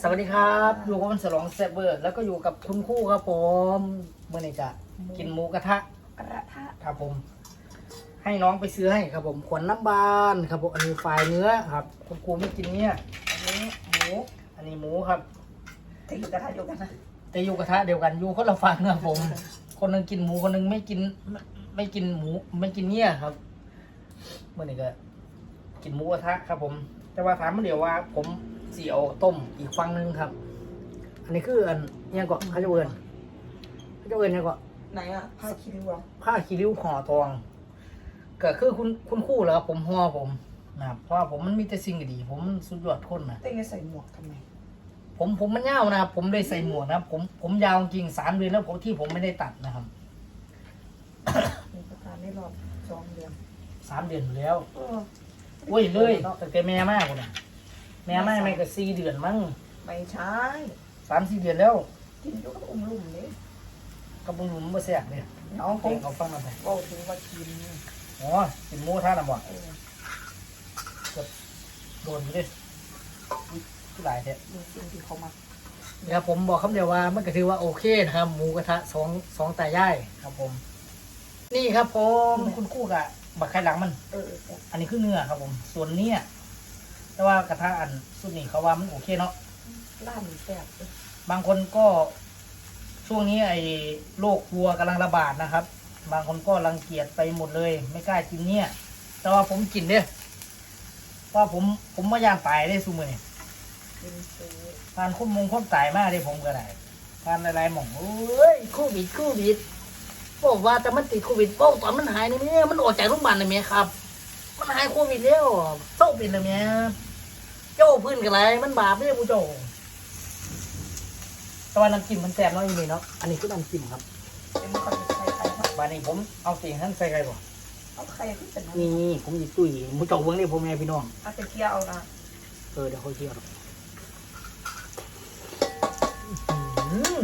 สวัสดีครับอยู่กับวันฉลองเซเบอร์ แล้วก็อยู่กับคุณครู่ครับผมเมื่อไหร่จะกินหมูกระทะกระทะครับผม ให้น้องไปซื้อให้ครับผมขวัญน้ำบานครับผมอันนี้ฝ่ายเนื้อครับ คุณครูไม่กินเนี่ยอันนี้หมูอันนี้หมูครับแต่อยู่กระทะเดียวกันนะแต่อยู่กระทะเดียวกันอยู่คนละฝั่งครับผม คนหนึงกินหมูคนหนึงไม่กินไม่ไม่กินหมูไม่กินเนี่ยครับเมื่อไหร่ก็กินหมูกระทะครับผม แต่ว่าถามมาเดี๋ยวว่าผม สีเอาต้มอีกฝั่งหนึงครับ อันนี้คืออันเนี่ยก็เขาจะเอินเขาจะเอินเนี่ยก็ไหนอะผ้าคีริ้วเหรอผ้าคีริ้วห่อทองก็คือคุณคุณครู่แล้วครับผมห่อผมนะครับเพราะว่าผมมันมีแต่สิ่งดีผมสุดยอดคนนะ เต้งจะใส่หมวกทำไมผมผมมันยาวนะครับผมได้ใส่หมวกนะครับผมผมยาวจริงสามเดือนแล้วผมที่ผมไม่ได้ตัดนะครับมีประธานได้รอบสองเดือนสามเดือนอยู่แล้วเออโอ้ยเลยตั้งแต่แม่มากคนน่ะ แม่ไม่ไม่ก็สี่เดือนมั้งไม่ใช่สามสี่เดือนแล้วกินอยู่กับอุ้มลุ่มนี่กระปุกหนุ่มมาแสบเนี่ยน้องผเด็มกเขาฟังมาไปบอกถึงว่ากินอ๋อกินหมูท่าน่ะบ่เออโดนอยู่ดิอุ๊ยผู้หลายแท้มีสิ่งที่เขามาเดี๋ยวผมบอกคำเดียวว่ามันก็ถือว่าโอเคนะครับหมูกระทะสองสองตายายครับผม นี่ครับผมคุณคู่กับบักไข่หลังมัน เออแต่อันนี้คือเนื้อครับผม ส่วนเนี้ย แต่ว่ากระทะอันสุดนี้เขาว่ามันโอเคเนาะร้านแซ่บเลยบางคนก็ช่วงนี้ไอ้โรควัวกำลังระบาดนะครับ บางคนก็รังเกียจไปหมดเลย ไม่กล้ากินเนี่ย แต่ว่าผมกินเด้อเพราะผมผมไม่ย่านตายได้ซูมือนี่กินซื้อทานคุ้มมงคุ้มตายมากเลยผมก็ได้ทานอะไรหม่องเอ้ยโควิดโควิดบอกว่าแต่มันติดโควิดโป้ตอนมันหายนี่แม่มันออกจากโรงพยาบาลเลยแม่ครับ มันหายโควิดแล้วเศร้าเป็นเลยแม่เจ้าพื้นกันไรมันบาปเนี่ยผู้เจ้าแตอนน้ำจิ้มมันแซ่บเนาะอยู่นี่เนาะ อันนี้คือน้ำจิ้มครับเป็นคนใส่ไข่ครับบานนี้ผมเอาสิ่งนั้นใส่ไก่บ่เอาไข่ที่เป็นนี่นี่ผมหยิบตุ้ยผู้เจ้าเบิ้งนี่ผมแม่พี่น้องเอาตะเกียบเอานะเออเดี๋ยวค่อยเที่ยวหรอกอื้อหือ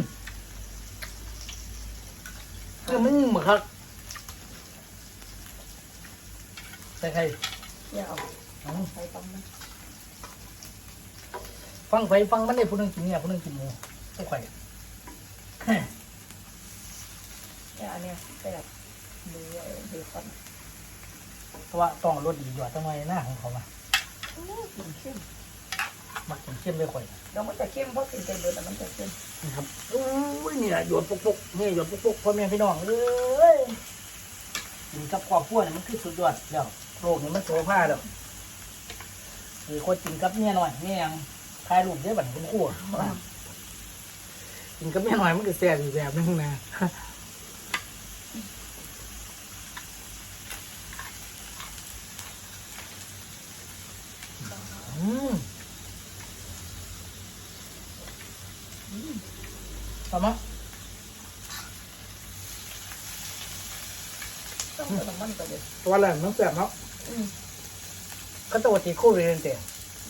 คือมันเหมือนครับ ใส่ไข่เกียบเอาเอาใส่ต้มนะฟังไฟฟังมันได้ผู้หนึงกินเนี่ยผู้หนึงกินหมูผู้ไข่เนี่ยอันเนี้ยแซ่บดูไอ้เบคอนเพราะว่าต้องรสดีกว่าต้องน้อยหน้าของเขามาอื้อกินเข้มมักกินเข้มเลยข่อยเดี๋ยวมันจะเข้มเพราะกินใจเบิร์ดแต่มันจะเข้มนี่ครับอุ้ยนี่แหละหยดปุกๆนี่หยดปุกๆพ่อแม่พี่น้องเอ้ยกินกับครอบครัวเนี่ยมันคือสุดยอดแล้ว โลกนี้มันโซฟาแล้วคือคนกินกับเมียหน่อยเมียยังถ่ายรูปได้บัดคุณครู่กินกับเมียหน่อยมันก็แซ่บอีกแบบนึงนะอืมทำมั้ยต้องเอาน้ำมันไปเลยตัวแหลมน้ำแซ่บเนาะ อืมก็ตัวตีคู่เรียนเตะ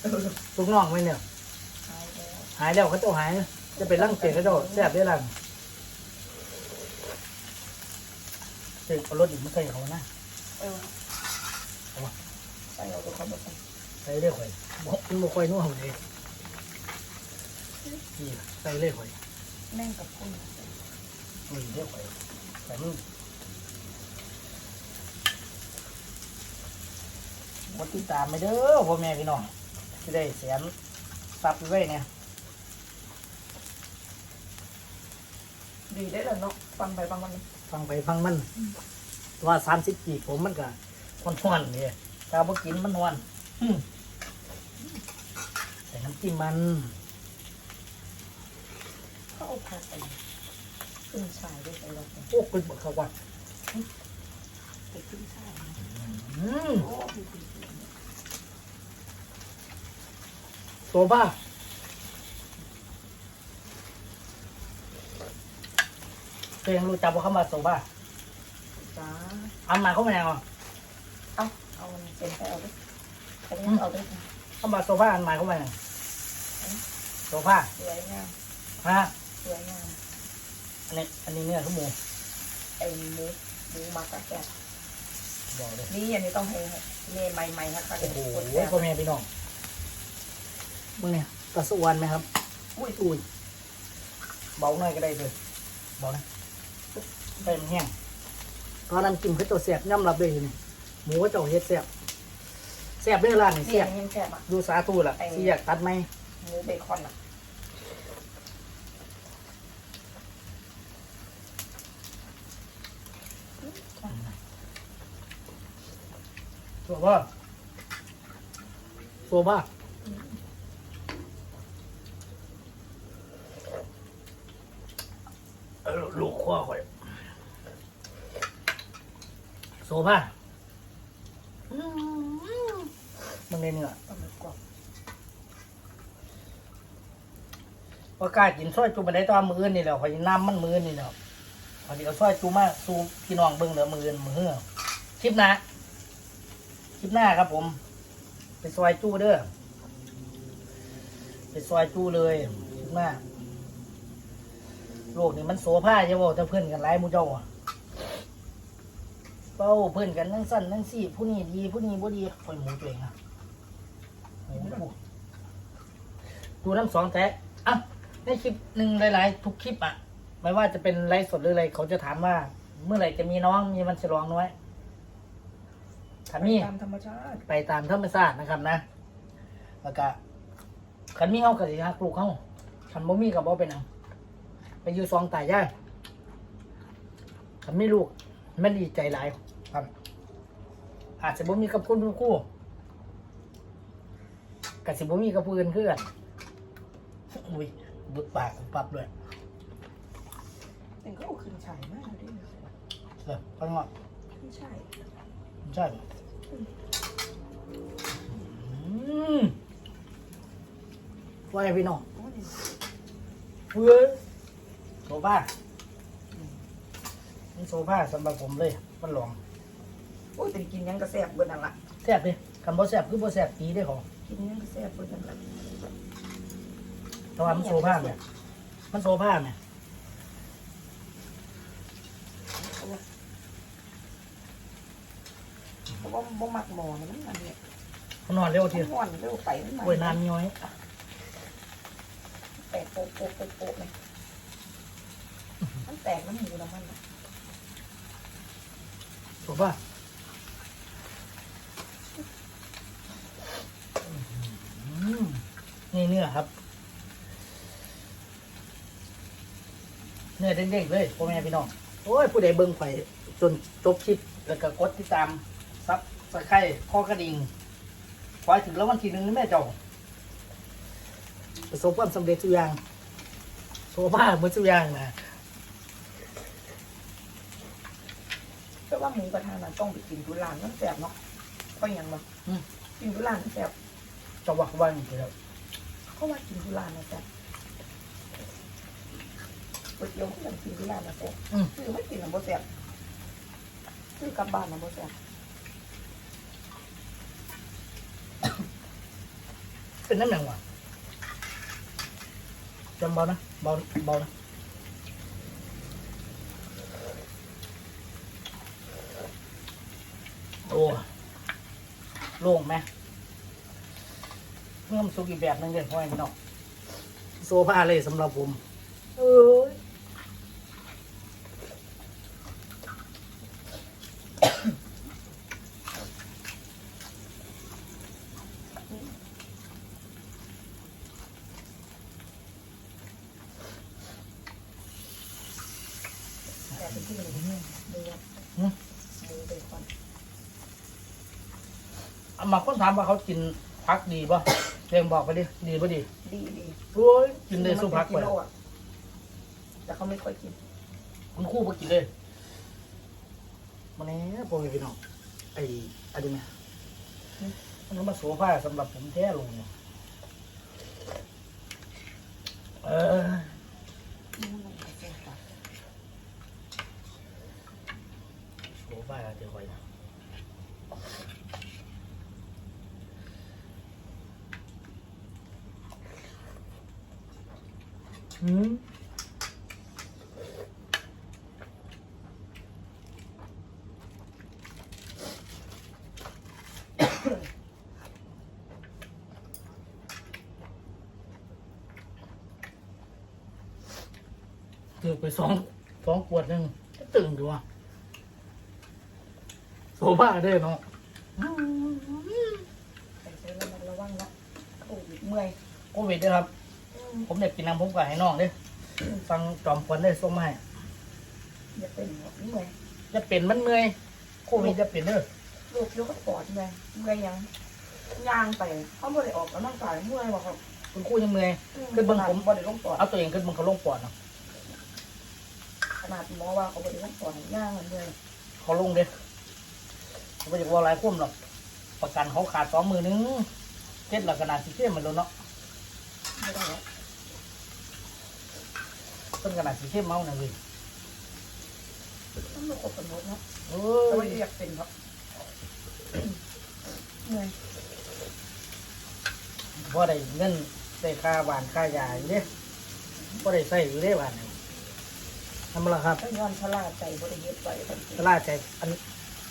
เออลูกน้องไหมเนี่ย หายแล้วหายแล้วเขาเจ้าหายจะเป็นร่างเตะเขาเจ้าแซ่บได้รังเตะเอารถอีกไม่เคยเขานะเออใส่เอาตัวเขาไปใส่ใส่เรื่อยข่อยบอกมันบ่ค่อยนุ่มเลยนี่ใส่เรื่อยข่อยแม่งกับคุณนี่เรื่อยข่อยใส่มึง กดติดตามไปเด้อพ่อแม่พี่น้องจะได้แสนซับไปไว้เนี่ยดีได้แล้วเนาะฟังไปฟังมันฟังไปฟังมัน ว่าสามสิบปีผมมันก็คนทวนเนี่ยถ้าบ่กินมันนวนอืมใส่น้ำจิ้มมันเขาเอาผักไปขึ้นชายด้วยไปลองโอ้คุณบอกเขาว่าไปขึ้นชายอืม โอ้ โซบ้าเคยรู้จักว่าเขามาโซบ้าจ้าอันมาเขามายังอะเอาเอาเป็นไปเอาด้วยอันนี้เอาด้วยเขามาโซบ้าอันมาเขามายังโซบ้าสวยงามฮะสวยงามอันนี้อันนี้เนื้อขมูไอ้หมูหมูมากระแกะบอกเลยนี่อันนี้ต้องให้เมย์ใหม่ๆนะคะโอ้โหคนแซ่บพ่อแม่พี่น้อง มึงเนี่ยกระสวนไหมครับ อุ้ยอุ้ยเบาหน่อยก็ได้เลยเบานะไปมันแห้งตอนน้ำจิ้มคือตัวแสบย่ำรับเลยนี่หมูก็เจ้าเฮ็ดแสบแสบเรื่องร้านนี่เสีแสยบงยังแซ่บอะ ดูสาตูล่ะสิอยากตัดไหมหมูเบคอนอะสัวบ่สัวบ่เออ ลูกข้อข่อยโซบ่ามันเลยเนื้อเอามากรอบว่ากล้ากินซอยจุบันได้ตอนมือนนี่แหละข่อยน้ำมันมือนนี่แหละข่อยสิเอาซอยจุมาสูพี่น้องเบิ่งเด้อมือนมือเฮือคลิปหน้าคลิปหน้าครับผมไปซอยจูเด้อไปซอยจูเลยคลิปหน้า โลกนี่มันโสภาจะบอกแต่เพื่อนกันหลายหมูเจ้าอะเป้าเพื่อนกันนั่งสั้นนั่งสี่ผู้นี้ดีผู้นี้บ่ดีข่อยหมูตัวเองอะหมูกูดูน้ำสองแต่อะในคลิปหนึ่งหลาย ๆ ทุกคลิปอะ ไม่ว่าจะเป็นไลฟ์สดหรืออะไรเขาจะถามว่า เมื่อไหร่จะมีน้องมีมันฉลองน้อยถามนี่ตามธรรมชาติ ไปตามธรรมชาตินะครับนะแล้วก็ขันมีเฮากับสิฮักลูกเฮาขันบ่มีกับบ่เป็นหยังไป อยู่ซองตายย่ายขันมีลูกแม่นดีใจหลายครับ อาจจะบ่มีกับคนทุกคู่กับสิบ่มีกับผู้อื่นคือกันอุ้ยบุดปากปรับด้วยแต่ก็เอาขึ้นฉายมากเลยเออข้างนอกไม่ใช่ใช่ไหมอืมว่าไงพี่น้องโอ้ยเฮ้ย โซฟานี่โซฟาสำหรับผมเลยมันหลวงโอ้ยแต่กินยังก็แซ่บเบิดนั่นละแซ่บดิคันบ่แซ่บคือบ่แซ่บตีได้อของกินยังก็แซ่บเบิดนั่นละแต่ว่ามันโซฟาเนี่ยมันโซฟาเนี่ยเพราะว่าบ่มักหมอนะมันอันเนี้ยมันนอนเร็วทีมันม่วนเร็วไปมันมาโอ้ยน้ำย้อยแตกโปะโปะโปะโปะเลยมัน แตกน้ำหมูน้ำมันน่ะโซฟาอืมนี่เนื้อครับ เนื้อเด้งๆเลยพ่อแม่พี่น้อง โอ้ย ผู้ใดเบิ่งไปจนจบคลิป แล้วก็กดติดตามซับสไครข้อกระดิ่งขอให้ถึงแล้ววันที่หนึ่งนะแม่เจ้าประสบความสำเร็จทุกอย่างโซฟาเหมือนทุกอย่างนะ แต่ ว่าหมูกระทะน่ะต้องไปกินทุรานมันแซ่บเนาะก็ยังมาอืม กินทุรานมันแซ่บจะวักวันอยู่แล้วเขาว่ากินทุรานนะแซ่บก๋วยเตี๋ยวเขายังกินทุรานนะแซ่บอืมคือไม่กินน้ำบ่แซ่บคือกลับบ้านน้ำบ่แซ่บเป็นน้ำหนังวะจำเบานะเบาเบานะ โอ้โล่งไหมเพิ่มสุกอีกแบบนึงเลยพ่อแม่พี่น้องโซฟาเลยสำหรับผม เอ้ย แต่ไปกินอะไรเนี่ยเนื้อ หืม หมูเบคอน เอา มาคนถามว่าเขากินพักดีป่ะเรียงบอกไปดิดีป่ะดีดีดีโอ้ยกินได้สู้พักกิไปโลอะแต่เขาไม่ค่อยกินคุณครู่ไปกินเลยมันนี้พวกพี่น้องไอ้อะไรไหมมันก็มาโซฟาสำหรับผมแท้ลงเนี่ยเออโซฟาเดี๋ยวคอยนะ อืมถือไปสองสองขวดหนึ่งตึงดูว่ะโซบ้าเด้อเนาะใส่ใส่ระมัดระวังเนาะโอ้ยเมื่อยโควิดเด้อครับอืม ผมอยากกินน้ำผมก็ให้น้องเด้อฟังจอมควันได้ส่งมาให้อย่าเป็นเนาะเมื่อยจะเป็นมันเมื่อยโควิดจะเป็นเด้อโรคเกี่ยวกับปอดเมื่อยเมื่อยยังย่างไปเขาบ่ได้ออกกำลังกายเมื่อยบ่ครับคุณครู่ยังเมื่อยอืคือเบิ่งผมบ่ได้ลงปอดเอาตัวเองขึ้นมันก็ลงปอดเนาะขนาดหมอว่าเขาบ่ได้ลงปอดย่างมันเมื่อยเขาลงเด้อเขาไม่อยากว่าหลายคุ้มหรอกประกันเขาขาดสองมือนึงเจ็ดหลักขนาดสิเข้มมันโดนเนาะไม่ได้ แล้วต้นขนาดสิเข้มเมาหน่อยเลยต้องมีครบกำหนดเนาะเอ้แต่ว่ยาอยากเป็นครับเมื่อยพอได้เงินได้ค่าหวานค่ายาอยู่เด้พอได้ใส่อยู่เด้หวานนี่ทำมาละครับถ้าย้อนพลาดใจบ่ได้เฮ็ดไปทันทีตลาดใจอัน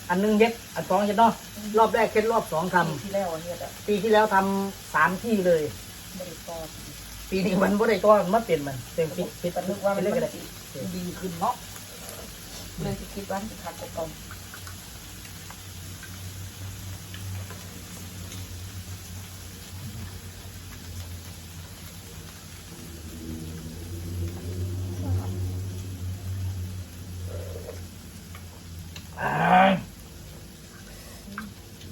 อันหนึงเย็ดอันสองเย็ดเนาะรอบแรกเค็ดรอบสองทปีที่แล้วเนี่ยอะำปีที่แล้วทำสามที่เลยบ่ได้ปอด ปีนี้มันบ่ได้ก็มาเปลี่ยนมันเต็มปิดปิดแต่นึกว่ามันเรื่อยมัๆนเลยสิดีขึ้นเนาะเลยสิคิดว่าสิขาดไปก่อนอ่า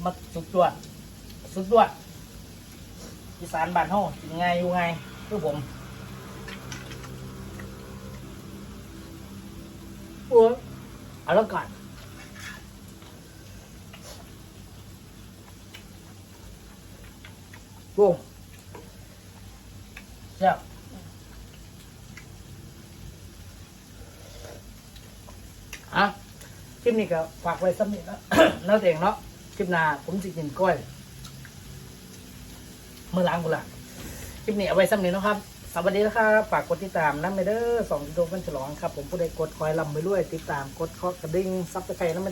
มาสุดยอดสุดยอดอีสานบ้านเฮากินไงอยู่ไง คือผมโอ้ยอลังการโอ้แซ่บอะคลิปนี้ก็ฝากไว้สักนิดนะแล้วเองเนาะคลิปหน้าผมจะกินกล้วยเมื่อล้างกูละ คลิปนี้เอาไว้สำเร็จนะครับสวัสดีนะครับฝากกดติดตามน้ำไปเดอร์สองกิโลกันฉลองครับ ผมผู้ใดกดคอยลำไปด้วยติดตามกดเคาะกระดิ่งซับสไครต์น้ำ